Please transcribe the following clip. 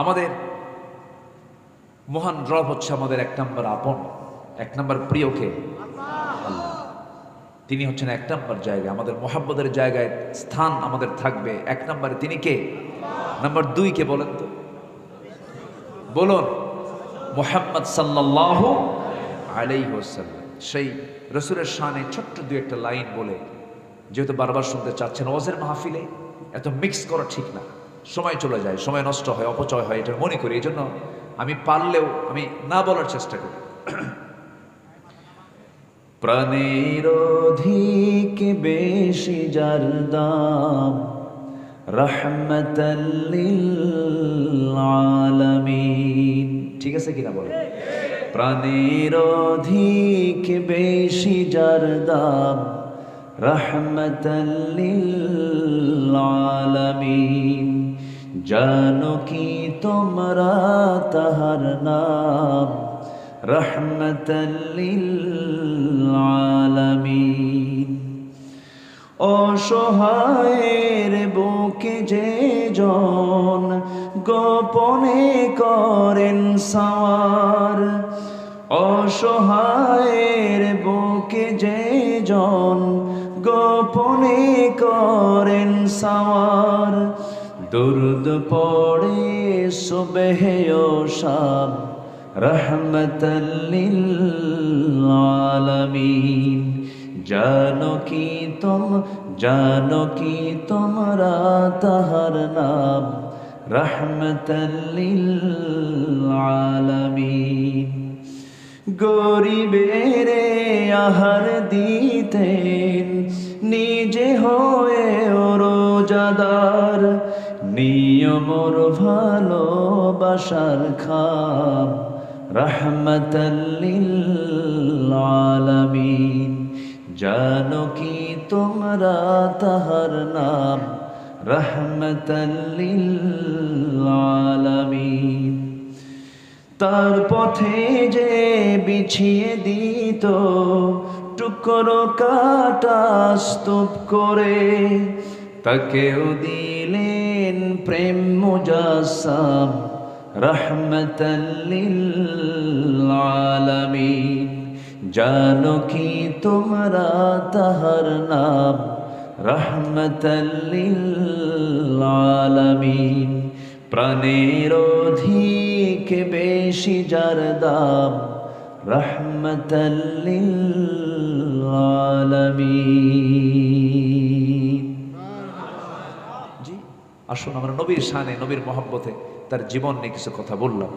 আমাদের মহান রব হচ্ছে আমাদের এক নম্বর আপন, এক নম্বর প্রিয়কে। তিনি হচ্ছেন এক নম্বর জায়গা, আমাদের মোহাব্বতের জায়গায় স্থান আমাদের থাকবে। এক নম্বরে তিনি কে? নাম্বার দুই কে বলেন তো? বলুন, মোহাম্মদ সাল্লাহ আলাই হোসাল্লাম সেই রসুলের শানে ছোট্ট দু একটা লাইন বলে, যেহেতু বারবার শুনতে চাচ্ছেন, ওয়াজের মাহফিলে এত মিক্স করা ঠিক না। সময় চলে যায় সময় নষ্ট হয় অপচয় হয় এটা মনে করি এই জন্য আমি পারলেও আমি না বলার চেষ্টা করি। প্রাণের অধিক বেশি যার দাম আলামিন ঠিক আছে কিনা বলেন? প্রাণের অধিক বেশি যার দাম রহমতাল্লিল আলামিন জানো কি তোমরা তাহার নাম? রহমতাল্লিল আলামিন অসহায়ের বুকে যে জন গোপনে করেন সাওয়ার, অসহায়ের বুকে যে জন গোপনে করেন সাওয়ার। দুর্দ পড়ে সুবেহে ও শাম রহমতাল্লিল আলামিন জানো কি তুম, জানো কি তোমরা তাহার নাম রহমতাল্লিল আলামিন গরিবের আহার দিতেন, নিজে হয়ে রোজাদার। নিয়মর ভালোবাসার খাম রহমতাল্লিল আলামিন জানো কি তোমরা তাহার নাম রহমতাল্লিল আলামিন তার পথে যে বিছিয়ে দিত, টুকরো কাটা স্তূপ করে তাকেও দিলেন প্রেম মুজাসাম রহমতাল্লিল আলামিন জানো কি তোমরা তাহার নাম? রহমতাল্লিল আলামিন প্রাণের অধিক বেশি যার দাম রহমতাল্লিল আলামিন জি, আসুন আমরা নবীর শানে, নবীর মহব্বতে তার জীবন নিয়ে কিছু কথা বললাম।